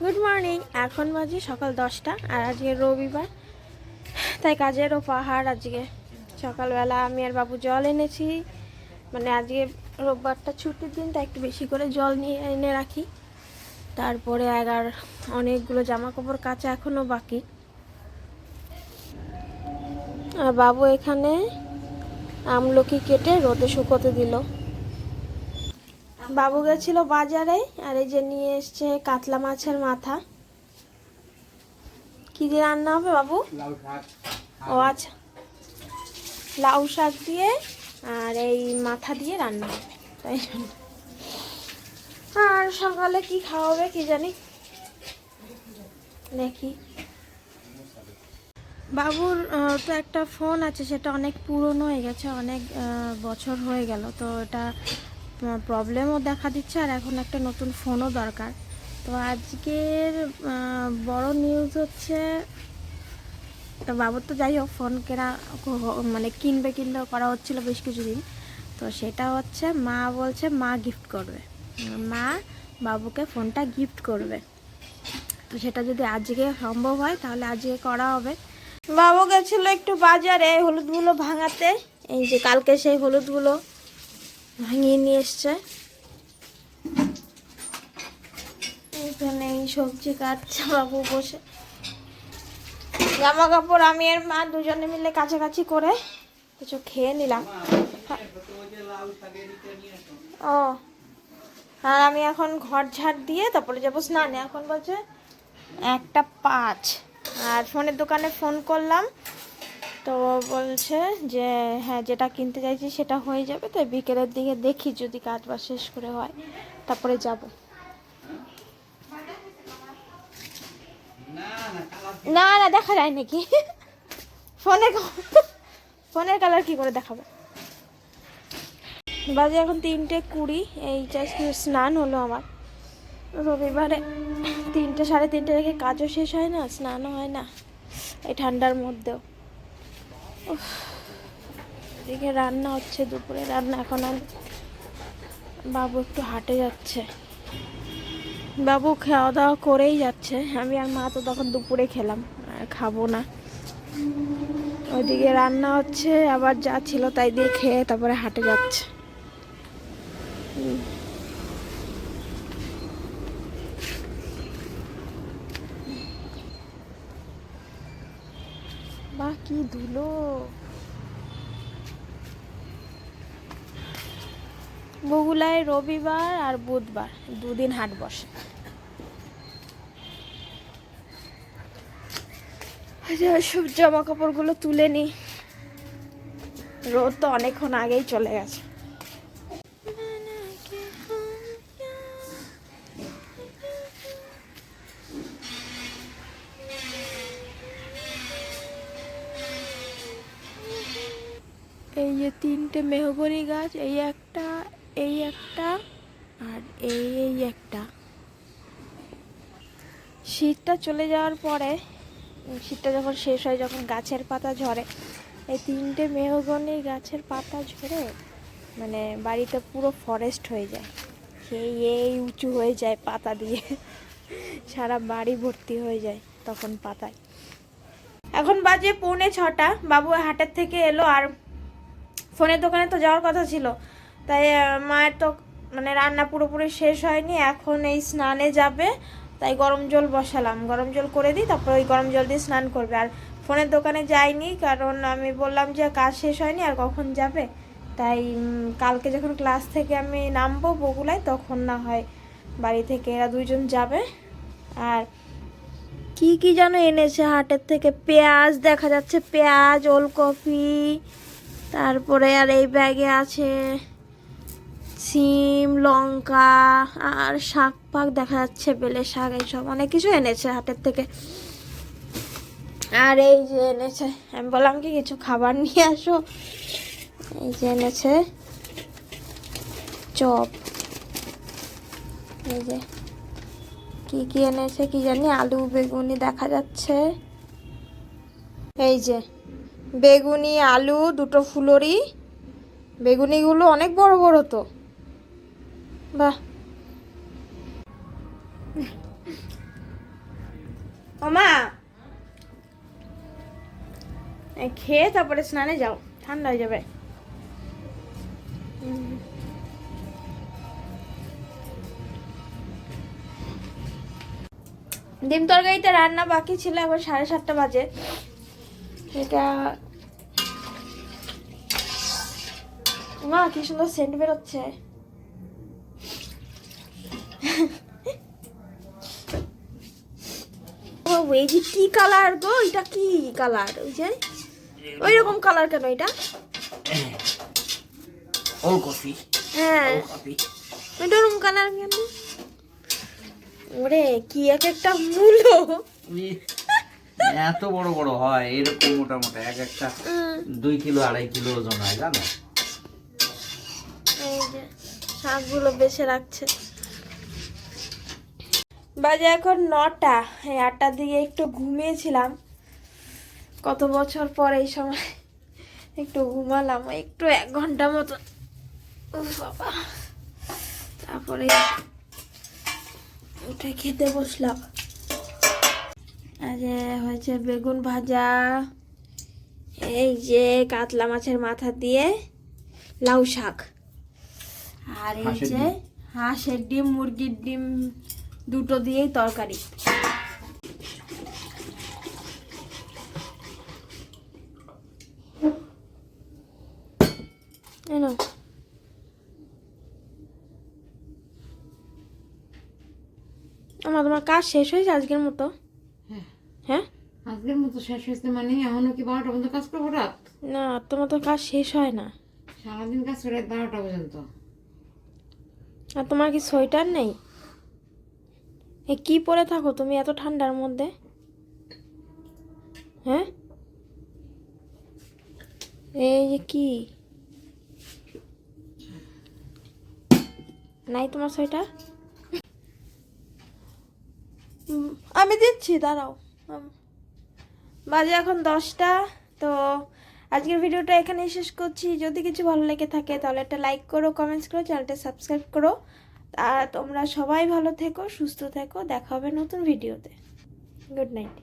Good morning এখন বাজে সকাল দশটা আর আজকে রবিবার। তাই কাজেরও পাহাড় আজকে সকালবেলা আমি আর বাবু জল এনেছি। মানে আজকে রোববারটা ছুটির দিন, তাই একটু বেশি করে জল নিয়ে এনে রাখি। তারপরে এগার অনেকগুলো জামা কাপড় কাচা এখনও বাকি। আর বাবু এখানে আমলকি কেটে রোদে শুকোতে দিল। বাবু গেছিল বাজারে আর এই যে নিয়ে এসছে কাতলা মাছের মাথা। কি দিয়ে রান্না হবে বাবু? ও আচ্ছা। লাউ শাক দিয়ে আর এই মাথা দিয়ে রান্না হবে তাই জন্য। আর সকালে কি খাওয়াবে কি জানি? দেখি। বাবুর তো একটা ফোন আছে সেটা অনেক পুরনো হয়ে গেছে অনেক বছর হয়ে গেল তো এটা প্রবলেমও দেখা দিচ্ছে আর এখন একটা নতুন ফোনও দরকার। তো আজকের বড় নিউজ হচ্ছে বাবুর তো যাই হোক ফোন কেনা মানে কিনবে কিনবে করা হচ্ছিল বেশ কিছুদিন। তো সেটা হচ্ছে, মা বলছে, মা গিফট করবে। মা বাবুকে ফোনটা গিফট করবে। তো সেটা যদি আজকে সম্ভব হয়, তাহলে আজকে করা হবে। বাবু গেছিল একটু বাজারে হলুদগুলো ভাঙাতে। এই যে কালকে সেই হলুদগুলো ভাঙিয়ে নিয়ে এসছে। এখানে এই সবজি কাটছে বাবু বসে। জামা কাপড় আমি আর মা দুজনে মিলে কাছাকাছি করে কিছু খেয়ে নিলাম। ও, আর আমি এখন ঘর ঝাড় দিয়ে তারপরে যাব স্নানে। এখন বলছে একটা পাঁচ। আর ফোনের দোকানে ফোন করলাম তো বলছে যে হ্যাঁ যেটা কিনতে চাইছি সেটা হয়ে যাবে তো বিকেলের দিকে দেখি যদি কাজ বাজ শেষ করে হয়, তারপরে যাব। না না, দেখা যায় নাকি? ফোনে ফোনের কালার কি করে দেখাবো? বাজে এখন তিনটে কুড়ি, এই জাস্ট স্নান হলো আমার। রবিবারে তিনটে, সাড়ে তিনটে থেকে কাজও শেষ হয় না, স্নানও হয় না, এই ঠান্ডার মধ্যেও। এদিকে রান্না হচ্ছে, দুপুরে রান্না, এখন আর বাবু একটু হাটে যাচ্ছে। বাবু খাওয়া দাওয়া করেই যাচ্ছে। আমি আর মা তো তখন দুপুরে খেলাম খাব না। ওইদিকে রান্না হচ্ছে, আবার যা ছিল তাই দিয়ে খেয়ে তারপরে হাটে যাচ্ছে। কি ধুলো? বগুলায় রবিবার আর বুধবার, দুদিন হাট বসে। সব জামা কাপড়গুলো তুলে নি। রোদ তো অনেকক্ষণ আগেই চলে গেছে। এই যে তিনটে মেহগনি গাছ, এই একটা এই একটা, আর এই এই একটা। শীতটা চলে যাওয়ার পরে শীতটা যখন শেষ হয়, যখন গাছের পাতা ঝরে, এই তিনটে মেহগনি গাছের পাতা ঝরে মানে বাড়িতে পুরো ফরেস্ট হয়ে যায়। সেই, এই উঁচু হয়ে যায় পাতা দিয়ে। সারা বাড়ি ভর্তি হয়ে যায় তখন পাতায়। এখন বাজে পৌনে ছটা, বাবু হাটের থেকে এলো আর ফোনের দোকানে তো যাওয়ার কথা ছিল। তাই মায়ের তো মানে রান্না পুরোপুরি শেষ হয়নি, এখন এই স্নানে যাবে। তাই গরম জল বসালাম। গরম জল করে দিই, তারপর ওই গরম জল দিয়ে স্নান করবে। আর ফোনের দোকানে যাইনি, কারণ আমি বললাম যে কাজ শেষ হয়নি, আর কখন যাবে? তাই কালকে যখন ক্লাস থেকে আমি নামবো বগুলায়, তখন না হয় বাড়ি থেকে এরা দুইজন যাবে। আর কি কি যেন এনেছে হাটের থেকে? পেঁয়াজ দেখা যাচ্ছে, পেঁয়াজ, ওলকপি তারপরে আর এই ব্যাগে আছে সিম, লঙ্কা আর শাক পাক দেখা যাচ্ছে, বেলে শাক এইসব অনেক কিছু এনেছে হাটের থেকে। আর এই যে এনেছে, আমি বললাম কি, কিছু খাবার নিয়ে আসো। এই যে এনেছে চপ। এই যে কি কি এনেছে, কি জানি, আলু, বেগুনি দেখা যাচ্ছে। এই যে বেগুনি, আলু, দুটো ফুলরি। বেগুনিগুলো অনেক বড় বড় তো। বাহ। খেয়ে তারপরে স্নানে যাও, ঠান্ডা হয়ে যাবে। ডিম তরকারিতে রান্না বাকি ছিল আবার সাড়ে সাতটা বাজে। এটা মা কি সুন্দর সেন্ট বেরোচ্ছে ও এই যে কি কালার গো এটা কি কালার ওই যে ওই রকম কালার কেন এটা ওল কফি হ্যাঁ এটা ওরকম কালার কেন ওরে কি এক একটা মূল্য এত বড় বড় হয় এরকম মোটা মোটা এক একটা দুই কিলো আড়াই কিলো ওজন হয় জানো? শাকগুলো বেছে রাখছে। বাজে এখন নটা এই আটটার দিকে একটু ঘুমিয়েছিলাম। কত বছর পর এই সময় একটু ঘুমালাম একটু এক ঘণ্টা মতো। বাবা। তারপরে উঠে খেতে বসলাম। আজ হয়েছে বেগুন ভাজা এই যে কাতলা মাছের মাথা দিয়ে লাউ শাক। আর এই যে হাঁসের ডিম মুরগির ডিম দুটো দিয়েই তরকারি। এই আমার তোমার কাজ শেষ হয়েছে আজকের মতো। আজকের মতো শেষ হয়েছে মানে এখনও কি বারোটা পর্যন্ত কাজ করব রাত? না তোমার তো কাজ শেষ হয় না। সারাদিন কাজ করে বারোটা পর্যন্ত। আর তোমার কি সোয়েটার নেই? এ কি পরে থাকো তুমি এত ঠান্ডার মধ্যে? হ্যাঁ? এই যে কি? নাই তোমার সোয়েটার? আমি দিচ্ছি দাঁড়াও। বাজে এখন দশটা, তো আজকের ভিডিওটা এখানেই শেষ করছি। যদি কিছু ভালো লেগে থাকে তাহলে একটা লাইক করো কমেন্টস করো চ্যানেলটা সাবস্ক্রাইব করো। আর তোমরা সবাই ভালো থেকো, সুস্থ থেকো, দেখা হবে নতুন ভিডিওতে। Good night